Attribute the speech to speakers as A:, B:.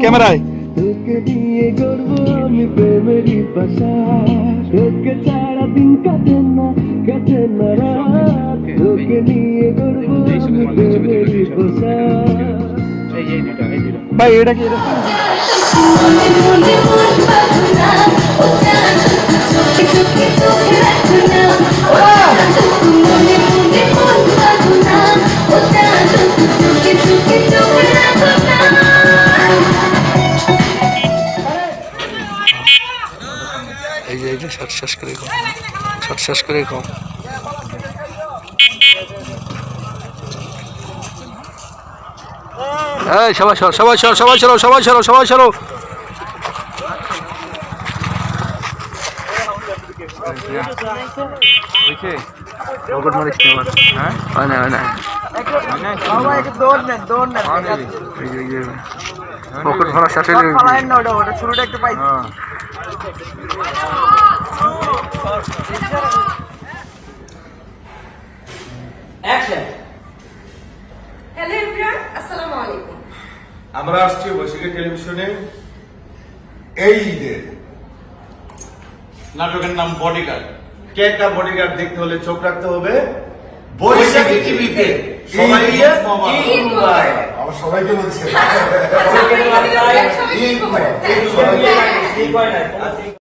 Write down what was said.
A: ক্যামেরায়।
B: তোকে দিয়ে গড়বো আমি প্রেমেরই বাসা তোকে ছাড়া দিন কাটে না কাটে না। রাত তোকে নিয়ে গড়বো আমি প্রেমেরই বাসা
A: ভাই এটা কি এটা এই যে এই যে শ্বাস শ্বাস করে কম শ্বাস শ্বাস করে কম এই সবাই সর সবাই সর সবাই সরো সবাই সরো সবাই সরো। মারিস আমার। হ্যাঁ? হয় না হয় না। পকেট ভরা শেষ হয়ে।
C: আমরা আসছি বৈশাখী টেলিভিশনে। এই ঈদের নাটকের নাম বডিগার্ড কে একটা বডিগার্ড দেখতে হলে চোখ রাখতে হবে? বৈশাখী টিভিতে। আমার সবাইকে বলছে। Đi quay.